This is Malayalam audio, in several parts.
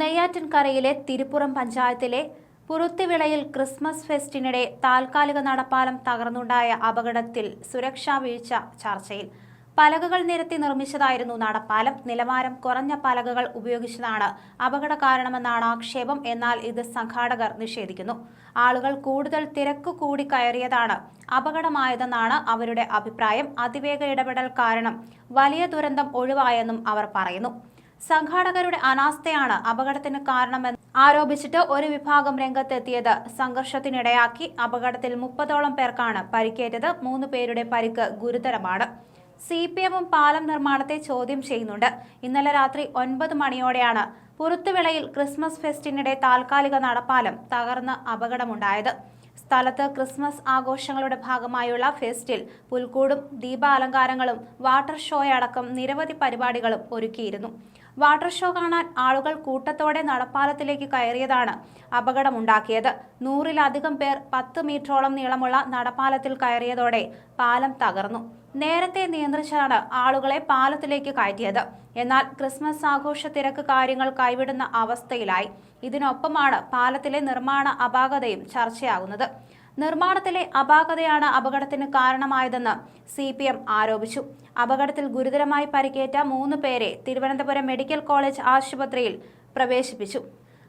നെയ്യാറ്റിൻകരയിലെ തിരുപ്പുറം പഞ്ചായത്തിലെ പുറത്തുവിളയിൽ ക്രിസ്മസ് ഫെസ്റ്റിനിടെ താൽക്കാലിക നടപ്പാലം തകർന്നുണ്ടായ അപകടത്തിൽ സുരക്ഷാ വീഴ്ച ചർച്ചയിൽ. പലകകൾ നിരത്തി നിർമ്മിച്ചതായിരുന്നു നടപ്പാലം. നിലവാരം കുറഞ്ഞ പലകകൾ ഉപയോഗിച്ചതാണ് അപകട കാരണമെന്നാണ് ആക്ഷേപം. എന്നാൽ ഇത് സംഘാടകർ നിഷേധിക്കുന്നു. ആളുകൾ കൂടുതൽ തിരക്ക് കൂടി കയറിയതാണ് അപകടമായതെന്നാണ് അവരുടെ അഭിപ്രായം. അതിവേഗ ഇടപെടൽ കാരണം വലിയ ദുരന്തം ഒഴിവായെന്നും അവർ പറയുന്നു. സംഘാടകരുടെ അനാസ്ഥയാണ് അപകടത്തിന് കാരണമെന്ന് ആരോപിച്ചിട്ട് ഒരു വിഭാഗം രംഗത്തെത്തിയത്. സംഘർഷത്തിനിടയാക്കി അപകടത്തിൽ മുപ്പതോളം പേർക്കാണ് പരിക്കേറ്റത്. മൂന്ന് പേരുടെ പരിക്ക് ഗുരുതരമാണ്. സി പി എമ്മും പാലം നിർമ്മാണത്തെ ചോദ്യം ചെയ്യുന്നുണ്ട്. ഇന്നലെ രാത്രി ഒൻപത് മണിയോടെയാണ് പുറത്തുവിളയിൽ ക്രിസ്മസ് ഫെസ്റ്റിനിടെ താൽക്കാലിക നടപ്പാലം തകർന്ന് അപകടമുണ്ടായത്. സ്ഥലത്ത് ക്രിസ്മസ് ആഘോഷങ്ങളുടെ ഭാഗമായുള്ള ഫെസ്റ്റിൽ പുൽക്കൂടും ദീപാലങ്കാരങ്ങളും വാട്ടർ ഷോയടക്കം നിരവധി പരിപാടികളും ഒരുക്കിയിരുന്നു. വാട്ടർ ഷോ കാണാൻ ആളുകൾ കൂട്ടത്തോടെ നടപ്പാലത്തിലേക്ക് കയറിയതാണ് അപകടമുണ്ടാക്കിയത്. നൂറിലധികം പേർ പത്ത് മീറ്ററോളം നീളമുള്ള നടപ്പാലത്തിൽ കയറിയതോടെ പാലം തകർന്നു. നേരത്തെ നിയന്ത്രിച്ചാണ് ആളുകളെ പാലത്തിലേക്ക് കയറ്റിയത്. എന്നാൽ ക്രിസ്മസ് ആഘോഷ തിരക്ക് കാര്യങ്ങൾ കൈവിടുന്ന അവസ്ഥയിലായി. ഇതിനൊപ്പമാണ് പാലത്തിലെ നിർമ്മാണ അപാകതയും ചർച്ചയാകുന്നത്. നിർമ്മാണത്തിലെ അപാകതയാണ് അപകടത്തിന് കാരണമായതെന്ന് സി ആരോപിച്ചു. അപകടത്തിൽ ഗുരുതരമായി പരിക്കേറ്റ മൂന്ന് പേരെ തിരുവനന്തപുരം മെഡിക്കൽ കോളേജ് ആശുപത്രിയിൽ പ്രവേശിപ്പിച്ചു.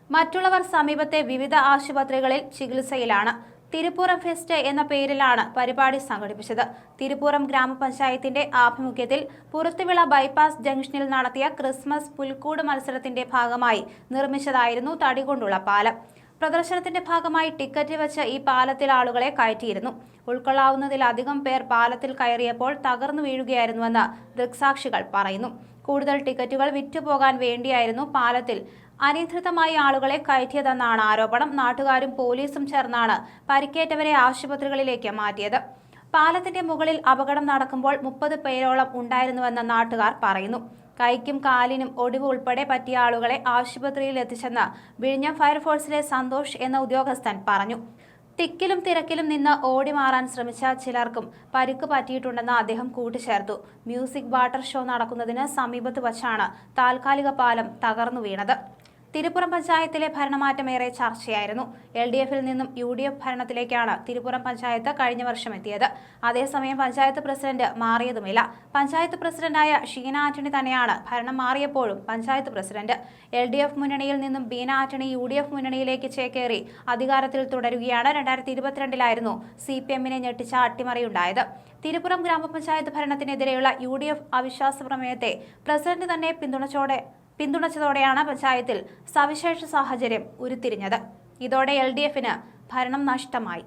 മറ്റുള്ളവർ സമീപത്തെ വിവിധ ആശുപത്രികളിൽ ചികിത്സയിലാണ്. തിരുപ്പുറം ഫെസ്റ്റ് എന്ന പേരിലാണ് പരിപാടി സംഘടിപ്പിച്ചത്. തിരുപ്പുറം ഗ്രാമപഞ്ചായത്തിന്റെ ആഭിമുഖ്യത്തിൽ പുറത്തുവിള ബൈപ്പാസ് ജംഗ്ഷനിൽ നടത്തിയ ക്രിസ്മസ് പുൽക്കൂട് മത്സരത്തിന്റെ ഭാഗമായി നിർമ്മിച്ചതായിരുന്നു തടികൊണ്ടുള്ള പാലം. പ്രദർശനത്തിന്റെ ഭാഗമായി ടിക്കറ്റ് വെച്ച് ഈ പാലത്തിൽ ആളുകളെ കയറ്റിയിരുന്നു. ഉൾക്കൊള്ളാവുന്നതിലധികം പേർ പാലത്തിൽ കയറിയപ്പോൾ തകർന്നു വീഴുകയായിരുന്നുവെന്ന് ദൃക്സാക്ഷികൾ പറയുന്നു. കൂടുതൽ ടിക്കറ്റുകൾ വിറ്റുപോകാൻ വേണ്ടിയായിരുന്നു പാലത്തിൽ അനിയന്ത്രിതമായി ആളുകളെ കയറ്റിയതെന്നാണ് ആരോപണം. നാട്ടുകാരും പോലീസും ചേർന്നാണ് പരിക്കേറ്റവരെ ആശുപത്രികളിലേക്ക് മാറ്റിയത്. പാലത്തിന്റെ മുകളിൽ അപകടം നടക്കുമ്പോൾ മുപ്പത് പേരോളം ഉണ്ടായിരുന്നുവെന്ന് നാട്ടുകാർ പറയുന്നു. കൈക്കും കാലിനും ഒടിവ് ഉൾപ്പെടെ പറ്റിയ ആളുകളെ ആശുപത്രിയിൽ എത്തിച്ചെന്ന് വിഴിഞ്ഞം ഫയർഫോഴ്സിലെ സന്തോഷ് എന്ന ഉദ്യോഗസ്ഥൻ പറഞ്ഞു. തിക്കിലും തിരക്കിലും നിന്ന് ഓടി മാറാൻ ശ്രമിച്ച ചിലർക്കും പരിക്ക് പറ്റിയിട്ടുണ്ടെന്ന് അദ്ദേഹം കൂട്ടിച്ചേർത്തു. മ്യൂസിക് വാട്ടർ ഷോ നടക്കുന്നതിന് സമീപത്ത് വച്ചാണ് താൽക്കാലിക പാലം തകർന്നു വീണത്. തിരുപ്പുറം പഞ്ചായത്തിലെ ഭരണമാറ്റം ഏറെ ചർച്ചയായിരുന്നു. എൽ ഡി എഫിൽ നിന്നും യു ഡി എഫ് ഭരണത്തിലേക്കാണ് തിരുപ്പുറം പഞ്ചായത്ത് കഴിഞ്ഞ വർഷം എത്തിയത്. അതേസമയം പഞ്ചായത്ത് പ്രസിഡന്റ് മാറിയതുമില്ല. പഞ്ചായത്ത് പ്രസിഡന്റായ ഷീന ആന്റണി തന്നെയാണ് ഭരണം മാറിയപ്പോഴും panchayat president. L D F മുന്നണിയിൽ നിന്നും Beena Antony U D F മുന്നണിയിലേക്ക് ചേക്കേറി അധികാരത്തിൽ തുടരുകയാണ് രണ്ടായിരത്തി ഇരുപത്തിരണ്ടിലായിരുന്നു സി പി എമ്മിനെ ഞെട്ടിച്ച അട്ടിമറിയുണ്ടായത്. തിരുപ്പുറം ഗ്രാമപഞ്ചായത്ത് ഭരണത്തിനെതിരെയുള്ള യു ഡി എഫ് അവിശ്വാസ പ്രമേയത്തെ പ്രസിഡന്റ് തന്നെ പിന്തുണച്ചോടെ പിന്തുണച്ചതോടെയാണ് പഞ്ചായത്തിൽ സവിശേഷ സാഹചര്യം ഉരുത്തിരിഞ്ഞത്. ഇതോടെ എൽ ഡി എഫിന് ഭരണം നഷ്ടമായി.